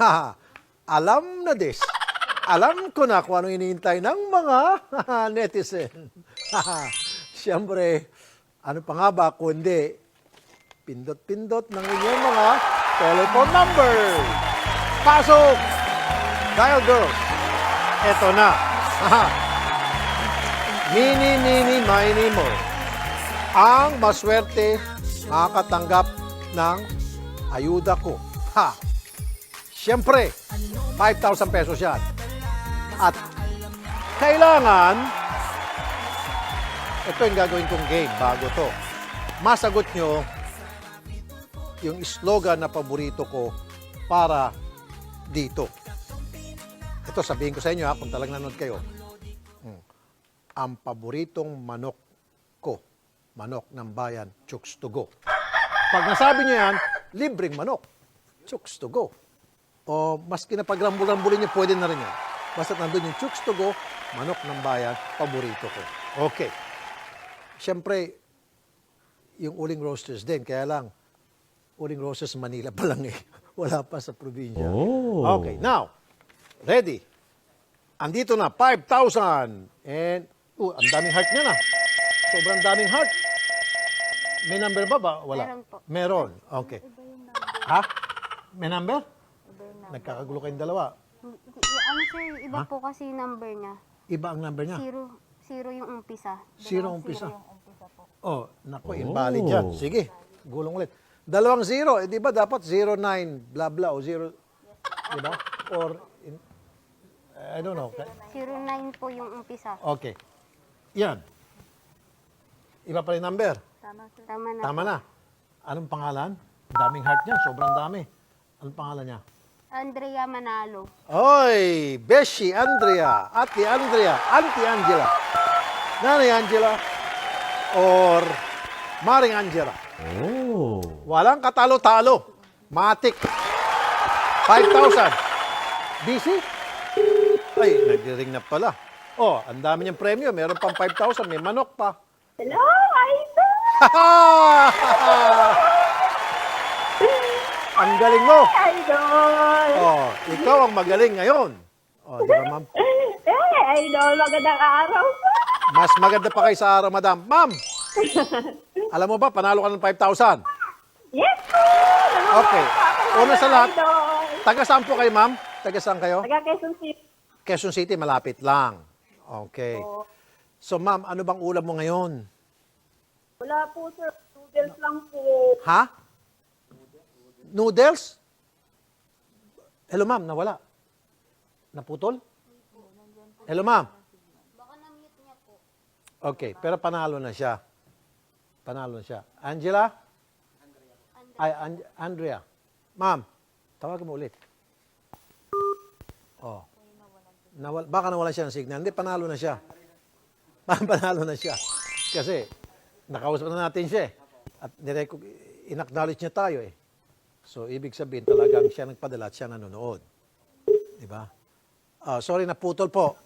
Ha, alam na this. Alam ko na kung ano iniintay ng mga netizen. Siyempre, ano pa nga ba kundi pindot-pindot ng inyong mga telephone number. Pasok! Dial girls. Eto na. mini, mini, mini mo. Ang maswerte makakatanggap ng ayuda ko. Ha! Siyempre, 5,000 pesos yan. At kailangan, ito yung gagawin kong game bago to. Masagot nyo yung slogan na paborito ko para dito. Ito sabihin ko sa inyo ha, kung talagang nanonood kayo. Hmm. Ang paboritong manok ko, manok ng bayan, chooks to go. Pag nasabi nyo yan, libreng manok, chooks to go. O maski na pagrambul-rambulin nyo, pwede na rin yan. Basta nandun yung chooks to go, manok ng bayan, paborito ko. Okay. Siyempre, yung uling roasters din, kaya lang, uling roasters Manila pa lang eh. Wala pa sa probinsya. Oh. Okay, now, ready. Andito na, 5,000. And, uh, ang daming heart niya na. Sobrang daming heart. May number ba ba? Wala. Meron po. Meron. Okay. Ha? May number? Nagkakagulo kayong dalawa. Y- Ano sir, iba po kasi number niya. Iba ang number niya. Zero, zero yung umpisa. Zero ang umpisa. Oh, nako, invalid Oh. yan. Sige, gulong ulit. Dalawang zero, eh di ba dapat 09, blah blah, o zero, di ba? Or, in, I don't know. Zero nine po yung umpisa. Okay. Yan. Iba pa rin number. Tama, sir. Tama na. Tama na. Anong pangalan? Daming heart niya, sobrang dami. Anong pangalan niya? Andrea Manalo. Oy, Beshi Andrea, Ate Andrea, Auntie Angela, Nanay Angela, or Maring Angela. Oh. Walang katalo-talo. Matik. 5,000. Busy? Ay, nagdiring na pala. Oh, ang dami niyang premyo. Meron pang 5,000. May manok pa. Hello, Idol! ang galing mo. Idol! Oh, ikaw ang magaling ngayon. Oh, di ba, ma'am? Eh, Idol, magandang araw po! Mas maganda pa kayo sa araw, madam. Ma'am, alam mo ba, panalo ka ng 5,000. Yes po! Okay. Nangunguha Una po sa ako, lahat, Idol. taga saan po kayo, ma'am? Taga saan kayo? Taga Quezon City Quezon City, malapit lang. Okay. po. So, ma'am, ano bang ulam mo ngayon? Wala po, sir. Noodles lang po. Ha? Noodles? Hello, ma'am. Nawala. Naputol? Hello, ma'am. Okay, pero panalo na siya. Panalo na siya. Angela? Ay, An- Andrea. Ma'am, tawagan mo ulit. Oh. Nawal, baka nawala siya ng signal. Hindi, panalo na siya. panalo na siya. Kasi, nakausap na natin siya eh. At in-acknowledge niya tayo eh. So, ibig sabihin talagang siya nagpadala at siya nanonood. Di ba? Ah, sorry, naputol po.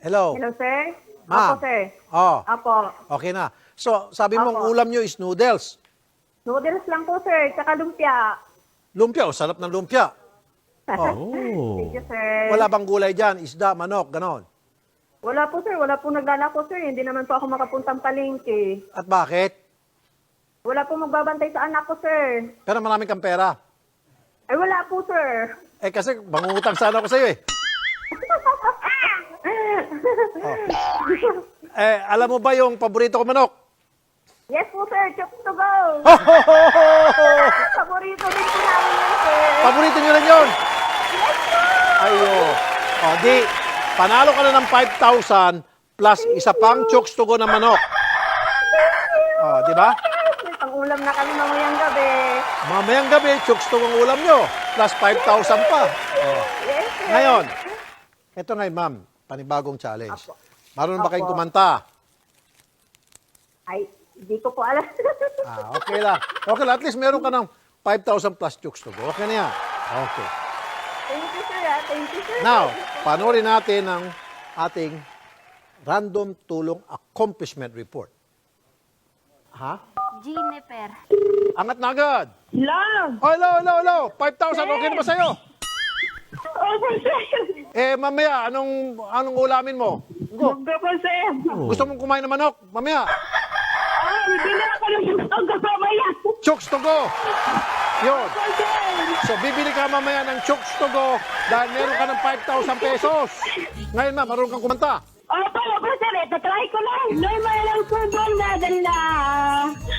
Hello? Hello, sir? Ma'am. Apo, sir. Oh, Apo. okay na. So, sabi Apo. ulam nyo is noodles. Noodles lang po, sir. Tsaka lumpia. Lumpia, o sarap ng lumpia. Oh. Oh. Thank you, sir. Wala bang gulay dyan? Isda, manok, ganon. Wala po, sir. Wala po naglalako, sir. Hindi naman po ako makapuntang palengke. At bakit? Wala po magbabantay sa anak ko, sir. Pero marami kang pera. Ay, wala po, sir. Eh kasi mangungutang sana ako sa'yo eh. Oh. Eh, alam mo ba yung paborito ko manok? yes po, sir. Chops to go. Paborito din po namin yan, sir. Paborito nyo rin yun? Ayo. O, di, panalo ka na ng 5,000 plus isa pang chokes to go na manok. O, di ba? Pang-ulam na kami mamayang gabi. Mamayang gabi, chokes to go ang ulam nyo. Plus 5,000 pa. O. Yes, sir. Ngayon, ito ngayon, ma'am, panibagong challenge. Apo. Marunong ba kayong Apo. kumanta? Ay, hindi ko po alam. Ah, okay lang. Okay lang, at least meron ka ng 5,000 plus chokes to go. Okay na yan. Okay. Thank you, sir. ah. Thank you, sir. Now, panoorin natin ang ating random tulong accomplishment report. Ha? Juniper. Angat na agad. Love! Oh, hello, hello, hello. 5,000, okay na ba sa'yo? Opo, sir! Eh, mamaya, anong, anong ulamin mo? Go. Opo po, sir! Gusto mong kumain ng manok? Mamaya. Ah, hindi na ako ng kasabaya! Chooks to go. Yun. Opo, sir! So, bibili ka mamaya ng chooks to go dahil meron ka ng 5,000 pesos. Ngayon, ma'am, marunong kang kumanta. Opo, opo, sir. Ito, try ko lang. Normal lang po bang nadala?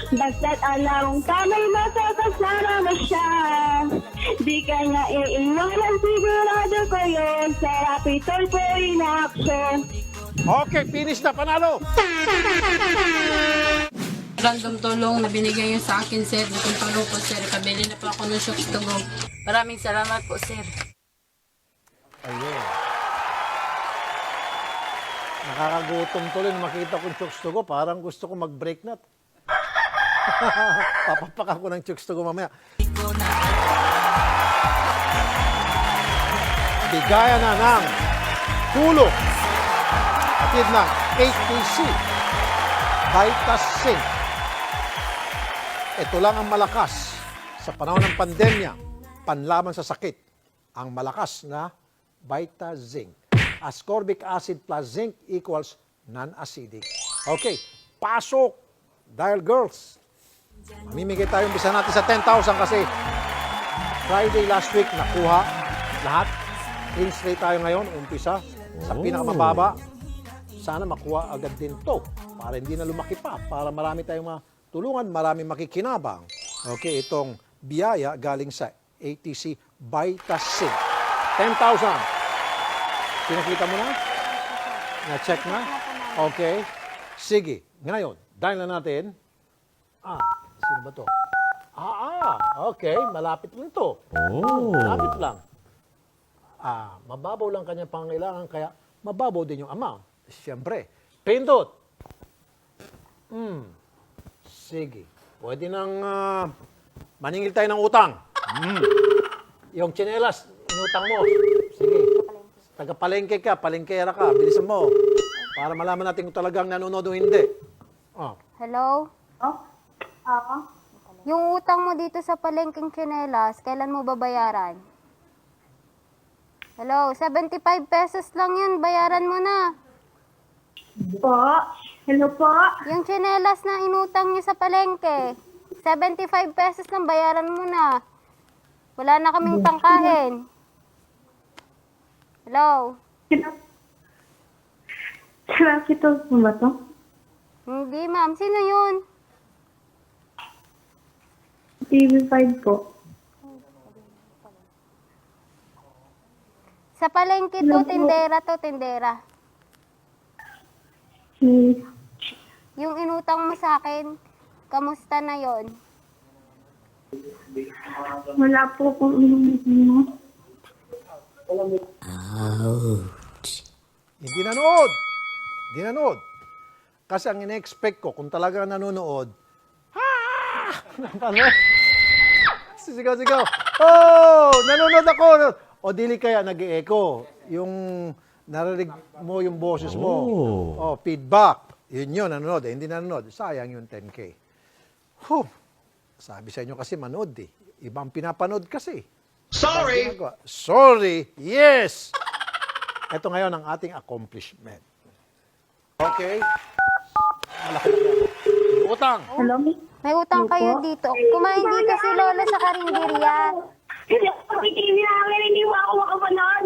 Basta't alam ka may masasasara mo siya. Di ka nga iiwanan, sigurado ko yun. Sa Rapitol po in action. Okay, finish na. Panalo. Random tulong na binigay niyo sa akin, sir. Bukong tulong po, sir. Kabili na po ako ng shocks to go. Maraming salamat po, sir. Ayun. Nakakagutom tuloy na makita kong chooks to go. Parang gusto ko mag-break nut. Papapak ako ng chooks to go mamaya. Bigayan na ng tulong. Atid ng ATC. Vitas Sync. Ito lang ang malakas sa panahon ng pandemya, panlaban sa sakit. Ang malakas na Vita Zinc. Ascorbic acid plus zinc equals non-acidic. Okay, pasok! Dial girls. Mamimigay tayo umpisa natin sa 10,000 kasi Friday last week nakuha lahat. Clean slate tayo ngayon, umpisa sa pinakamababa. Sana makuha agad din to para hindi na lumaki pa, para marami tayong matulungan, marami makikinabang. Okay, itong biyaya galing sa ATC Vitasin. 10,000. Pinakita mo na? Na-check na? Okay. Sige. Ngayon, dahil na natin. Ah, sino ba to? Ah, ah, okay. Malapit lang to. Oh. Malapit lang. Ah, mababaw lang kanyang pangailangan, kaya mababaw din yung amount. Siyempre. Pindot. Hmm. Sige. Pwede nang ah, maningil tayo ng utang. Hmm. Yung tsinelas, inutang mo. Taga-palengke ka, palengkera ka, bilisan mo. Para malaman natin kung talagang nanonood o hindi. Oh. Hello? Oh? Oo. Yung utang mo dito sa palengking tsinelas, kailan mo babayaran? Hello, 75 pesos lang yun, bayaran mo na. Po? Hello po? Yung tsinelas na inutang niyo sa palengke, 75 pesos lang, bayaran mo na. Wala na kaming pangkain. Hello? Ito po ba to? Hindi, ma'am. Sino yun? TV5 po. Sa palengke to, tindera to, tindera. Si... Yung inutang mo sa akin, kamusta na yon? Wala po kung ano. Hindi nanood. Hindi nanood. Kasi ang ine-expect ko, kung talaga nanonood, ha! ano? Sisigaw, sigaw. Oh! Nanonood ako! O dili kaya nag echo Yung narinig mo yung boses mo. Oh, feedback. Yun yun, nanonood. Eh, hindi nanonood. Sayang yung 10K. Huh. Sabi sa inyo kasi manood eh. Ibang pinapanood kasi. Sorry! Sorry! Yes! Ito ngayon ang ating accomplishment. Okay? Malaki na yan. Utang. Hello? May utang kayo dito. Kumain dito si Lola sa karinderya. Hindi ako nakikinig namin, hindi mo ako makapanood.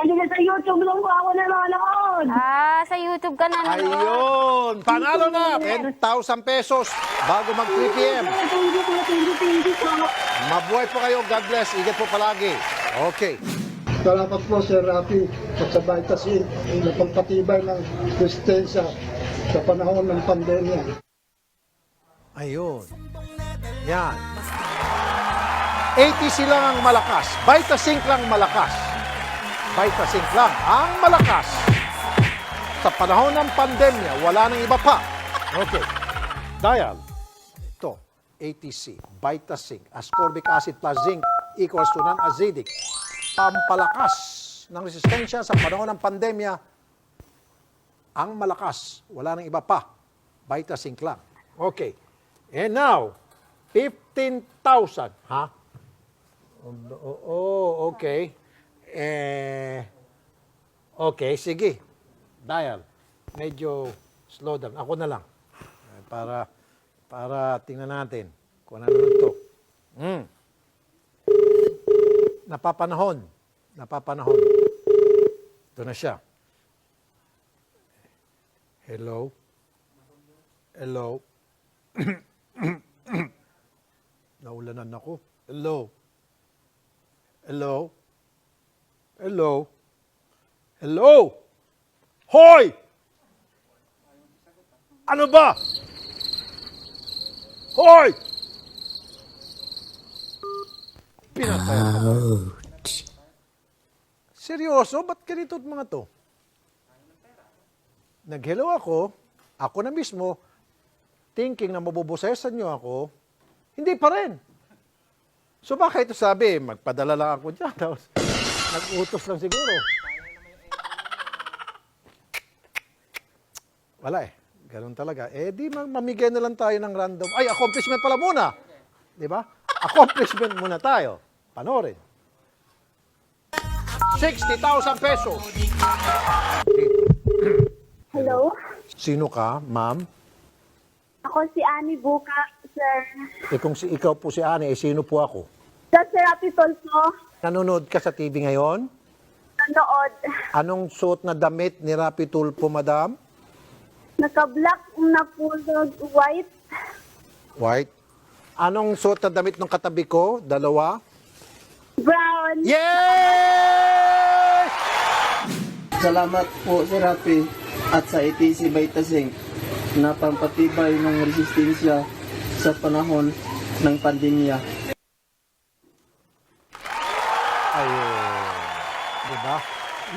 Kasi sa YouTube lang po ako nanonood. Ah, sa YouTube ka na Ayun! Panalo na! 10,000 pesos bago mag 3 p.m. Thank you po, thank you, thank you po. Mabuhay po kayo. God bless. Ingat po palagi. Okay. Salamat po Sir Rafi at sa Vitasin na pagpatibay ng resistensya sa panahon ng pandemya. Ayun. Yan. ATC lang ang malakas. Vitasync lang malakas. Vitasync lang ang malakas. Sa panahon ng pandemya, wala nang iba pa. Okay. Dial. Ito. ATC. Vitasync. Ascorbic acid plus zinc equals to non-acidic. Pampalakas ng resistensya sa panahon ng pandemya, ang malakas. Wala nang iba pa. Vitasync lang. Okay. And now, 15,000. Ha? Oo, oh, okay. Eh, okay, sige. Dial. Medyo slow down. Ako na lang. Eh, Para, para tingnan natin kung ano to. Mm. Napapanahon. Napapanahon. Ito na siya. Hello? Hello? Naulanan ako. Hello? Hello? Hello? Hello? Hoy! Ano ba? Hoy! Pinatay ako. Seryoso? Ba't ganito mga to? Nag-hello ako, ako na mismo, thinking na mabubusesan niyo ako, hindi pa rin. So baka ito sabi, magpadala lang ako dyan. Nag-utos lang siguro. Wala eh. Ganun talaga. Eh di ma- mamigay na lang tayo ng random. Ay, accomplishment pala muna. Di ba? Accomplishment muna tayo. Panorin. 60,000 pesos. Hello? Sino ka, ma'am? Ako si Annie Buka, sir. Eh kung si, ikaw po si Ani, eh sino po ako? Sa Serapi Tolso, Nanonood ka sa TV ngayon? nanood. Anong suot na damit ni Rapi Tulpo, madam? Naka-black na pulog white. White. Anong suot na damit ng katabi ko? Dalawa? Brown. Yes! Salamat po Sir Rafi at sa ETC Vitazinc na pampatibay ng resistensya sa panahon ng pandemya. Diba?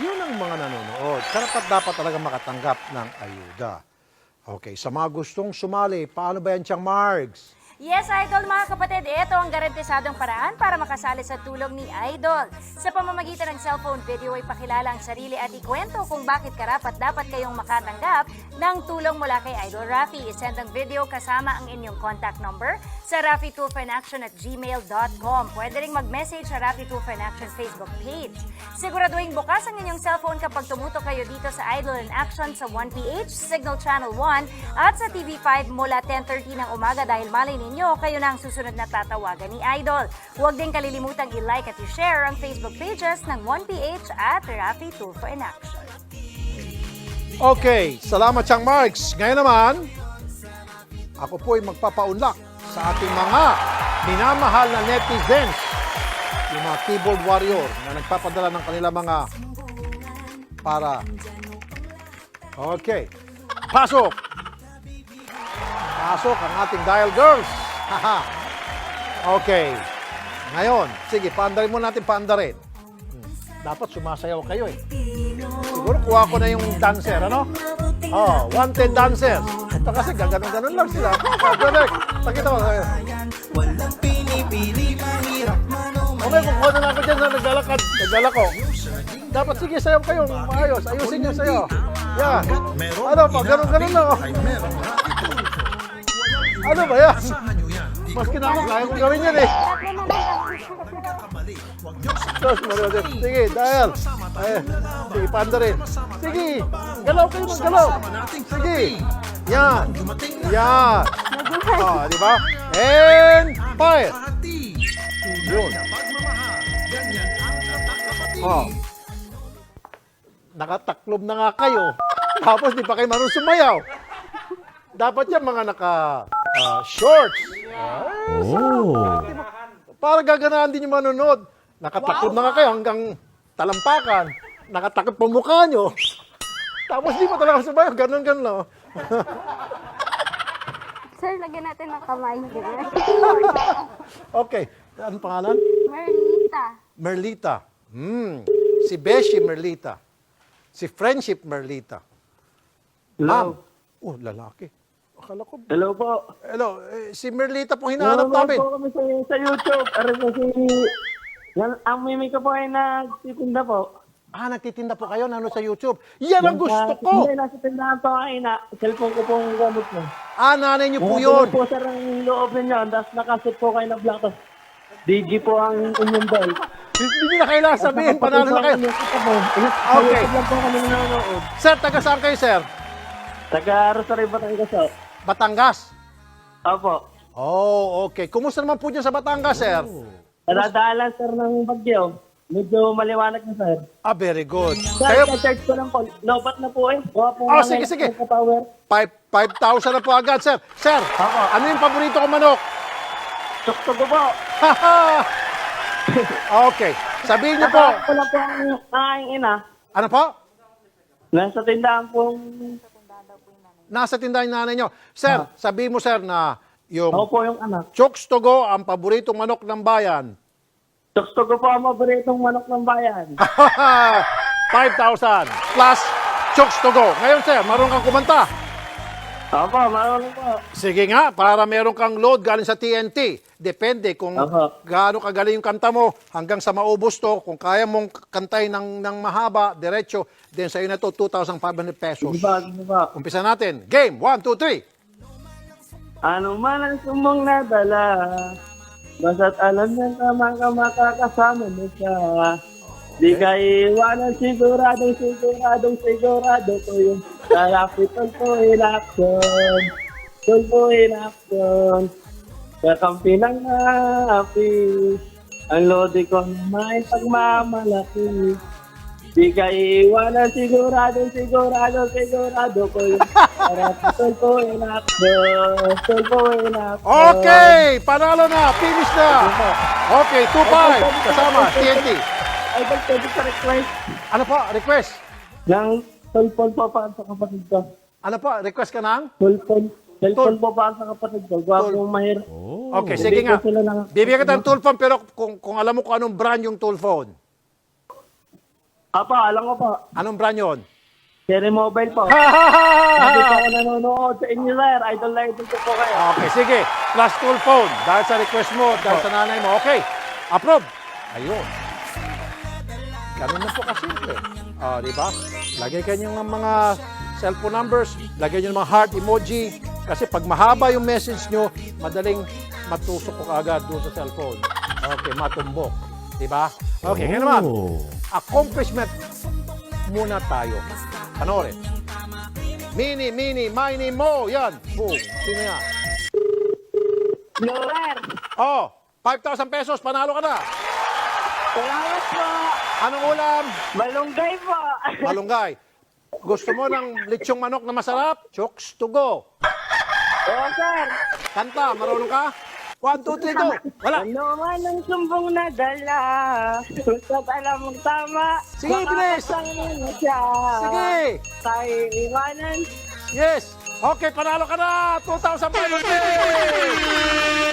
Yun ang mga nanonood. Karapat dapat talaga makatanggap ng ayuda. Okay, sa mga gustong sumali, paano ba yan, Chang Margs? Yes, Idol mga kapatid, ito ang garantisadong paraan para makasali sa tulong ni Idol. Sa pamamagitan ng cellphone video ay pakilala ang sarili at ikwento kung bakit karapat dapat kayong makatanggap ng tulong mula kay Idol Rafi. Isend ang video kasama ang inyong contact number sa raffitulfinaction at gmail.com. Pwede rin mag-message sa Rafi Tulfo in Action Facebook page. Siguraduhin bukas ang inyong cellphone kapag tumutok kayo dito sa Idol in Action sa 1PH, Signal Channel 1 at sa TV5 mula 10.30 ng umaga dahil malay ninyo, kayo na ang susunod na tatawagan ni Idol. Huwag din kalilimutang i-like at i-share ang Facebook pages ng 1PH at Rafi Tulfo in Action. Okay, salamat Chang Marks. Ngayon naman, ako po ay magpapaunlak sa ating mga minamahal na netizens, yung mga keyboard warrior na nagpapadala ng kanila mga para. Okay, pasok! Pasok ang ating dial girls. Okay. Ngayon, sige, paandarin mo natin paandarin. Hmm. Dapat sumasayaw kayo eh. Siguro kuha ko na yung dancer, ano? Oh, wanted dancer. Ito kasi gaganon-ganon lang sila. Brother, pakita ko. Okay, kukuha na ako dyan na naglalakad. Naglalako. Dapat sige, sayaw kayo. Maayos. Ayusin niyo sayo. Yan. Ano pa? Ganon-ganon lang. Ano ba yan? Maski na ako, kaya kong gawin yan eh. Diyos, Maria, Sige, dahil. Ay, sige, panda rin. Sige, galaw kayo ng galaw. Sige. Yan. Yan. Oh, di ba? And fire. Yun. Oh. Nakataklob na nga kayo. Tapos di pa kayo marunong sumayaw. Dapat yan mga naka ah, shorts. Oh. Para gaganaan din yung manonood. Nakatakot na nga kayo hanggang talampakan. Nakatakot pa mukha nyo. Tapos di pa talaga sumayaw. Ganon, ganon lang. Sir, lagyan natin ng kamay. Okay. Ano pangalan? Merlita. Merlita. Hmm. Si Beshi Merlita. Si Friendship Merlita. Ma'am. Hello. Oh, lalaki. Akala ko. Hello po. Hello. Eh, si Merlita po hinahanap Nanonood namin. po kami sa, sa YouTube. Aray po si... Yan, ang mimi ko po ay nagtitinda po. Ah, nagtitinda po kayo nano sa YouTube. Yan ang gusto ko. Hindi, nasa tindahan po kayo na. Cellphone ko po ang gamot mo. Ah, nanay niyo po yun. po sir ang loob ninyo. Tapos nakasit po kayo na black. Tapos DG po ang inyong bell. Hindi na kailangan sabihin, panalo na kayo. Okay. Okay. lang po kami nanonood. Sir, taga saan kayo, sir? Taga Rosario Batangas po. Batangas. Opo. Oh, okay. Kumusta naman po dyan sa Batangas, sir? Nadadaalan sir ng bagyo. Medyo maliwanag na sir. Ah, very good. Sir, Kayo, ka-charge ko lang po. Lobat na po eh. Gawa po Oh, sige, sige. power. five- 5,000 na po agad, sir. Sir, Ako. ano yung paborito ko manok? Tuktok ko po. okay. Sabihin niyo po. Nakakas ko lang po ang aking ina. Ano po? Nasa tindahan pong... Nasa tindahan yung nanay niyo. Sir, sabihin mo, sir, na yung Ako po yung anak. Chokes to go, ang paboritong manok ng bayan. Tuktok ko po ang maboritong manok ng bayan. 5,000 plus Chokes to go. Ngayon, sir, marunong kang kumanta. Opo, marunong po. Sige nga, para meron kang load galing sa TNT. Depende kung gaano kagaling yung kanta mo hanggang sa maubos to. Kung kaya mong kantay ng, ng mahaba, diretso, then sa'yo na to 2,500 pesos. Di ba, ba? Umpisa natin. Game, 1, 2, 3. Ano man ang sumong nadala, basta't alam niya tama ka makakasama mo siya. Di ka iwanan siguradong siguradong sigurado ko yung kalapitan ko in action. Tulpo in action. Kakampi ng api. Ang lodi ko na may pagmamalaki. Di ka iwanan siguradong sigurado sigurado ko yung kalapitan ko in action. Tulpo in action. Okay, panalo na, finish na. Okay, 2-5, kasama, TNT. Ay, ba't pwede sa request Ano po, request? ng cellphone po para sa kapatid ko? Ano po, request ka ng? Cellphone. Cellphone po para sa kapatid ko. Gwapong mahirap. Okay, sige nga. Bibigyan sila ng- Bibigyan kita ng tool phone, pero kung, kung alam mo kung anong brand yung tool phone. Apa, alam ko po. Anong brand yun? Cherry Mobile po. Hindi po ako nanonood sa inyo, sir. Idol na idol ko po kayo. Okay, sige. Plus tool phone. Dahil sa request mo, dahil sa nanay mo. Okay. Approve. Ayun. Ganun na po kasimple. Ah, di ba? Lagay kayo ng mga cellphone numbers, lagay nyo ng mga heart emoji. Kasi pag mahaba yung message nyo, madaling matusok ko agad doon sa cellphone. Okay, matumbok. Di ba? Okay, kaya naman. Accomplishment muna tayo. Panoorin. Mini, mini, mini, mo. Yan. Boom. Sino yan? Lower. Oh, 5,000 pesos. Panalo ka na. Salamat po. Anong ulam? Malunggay po. Malunggay. Gusto mo ng lechong manok na masarap? Chokes to go. Oo, sir. Kanta, marunong ka? One, two, three, go. Wala. Ano man ang sumbong na dala, basta't alam mong tama. Sige, bilis. makakasama mo siya. Sige. Tayo iwanan. Yes. Okay, panalo ka na. 2,000 pesos.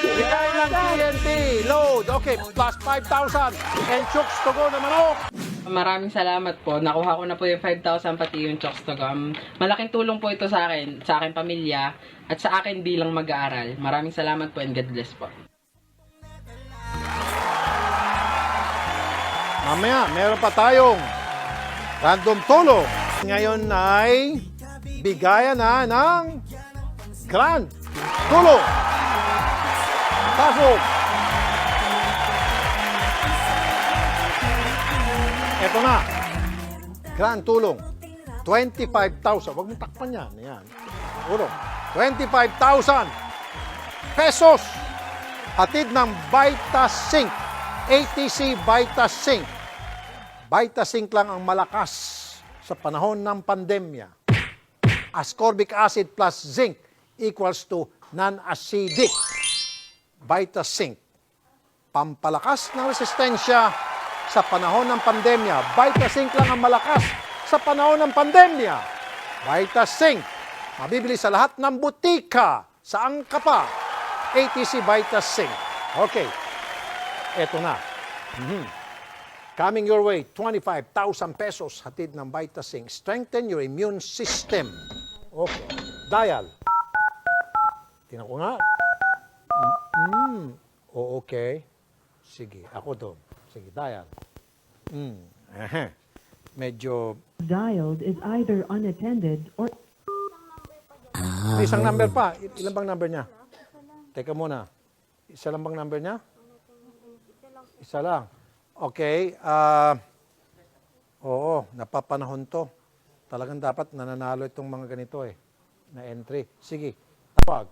Bigay ng TNT. Load. Okay, plus 5,000. And chokes to go na manok. Maraming salamat po. Nakuha ko na po yung 5,000 pati yung chokes to go. Um, Malaking tulong po ito sa akin, sa aking pamilya, at sa akin bilang mag-aaral. Maraming salamat po and God bless po. Mamaya, meron pa tayong random tulong. Ngayon ay bigayan na ng grand tulong. Pasok! Ito na. Grand tulong. 25,000. Huwag mo takpan yan. Yan. Tulong. 25,000 pesos. Hatid ng Vitasync. ATC Vitasync. Vitasync lang ang malakas sa panahon ng pandemya. Ascorbic acid plus zinc equals to non-acidic. Vitasync. Pampalakas ng resistensya sa panahon ng pandemya. Vitasync lang ang malakas sa panahon ng pandemya. Vitasync. Mabibili sa lahat ng butika. Saan ka pa? ATC Vitasync. Okay. Eto na. Mhm. Coming your way, 25,000 pesos hatid ng Vitasync. Strengthen your immune system. Okay. Dial. Tingnan ko nga. Mm. O, okay. Sige, ako to. Sige, dial. Mm. Ehe. medyo dialed is either unattended or May isang number pa. Ilan bang number niya? Teka muna. Isa lang bang number niya? Isa lang. Okay. ah oo, napapanahon to. Talagang dapat nananalo itong mga ganito eh. Na entry. Sige, tawag.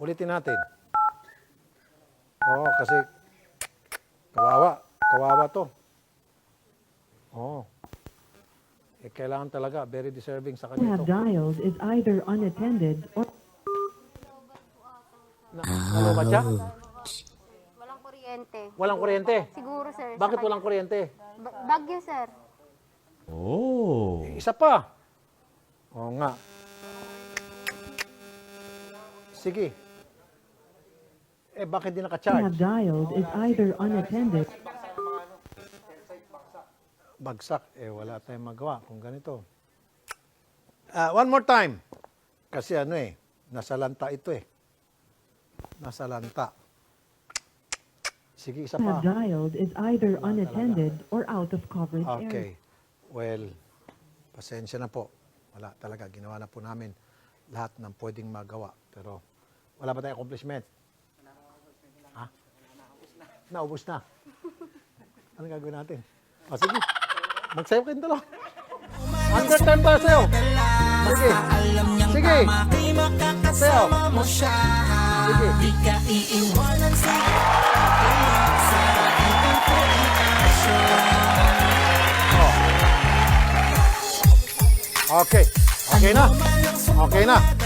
Ulitin natin. Oo, kasi kawawa. Kawawa to. Oo. Eh, kailangan talaga. Very deserving sa kanya have ito. dialed is either unattended or Na, nalubat siya? Walang kuryente. Walang kuryente. Siguro, sir. Bakit walang kuryente? bagyo, sir. Eh, Isa pa. Oo nga. Sige. Eh, bakit di naka-charge? dialed is either unattended Bagsak. Eh, wala tayong magawa kung ganito. Ah, one more time. Kasi ano eh, nasa lanta ito eh. Nasa lanta. Sige, isa pa. have dialed is either unattended or out of coverage area. Okay. Well, pasensya na po. Wala talaga. Ginawa na po namin lahat ng pwedeng magawa. Pero wala pa tayong accomplishment. Ha? Naubos na. Ano gagawin natin? O sige. Magsayo kayong dalawa. Under time ba sayo? Sige. Sige. Sayo. Sige. Okay. Okay na. Okay na.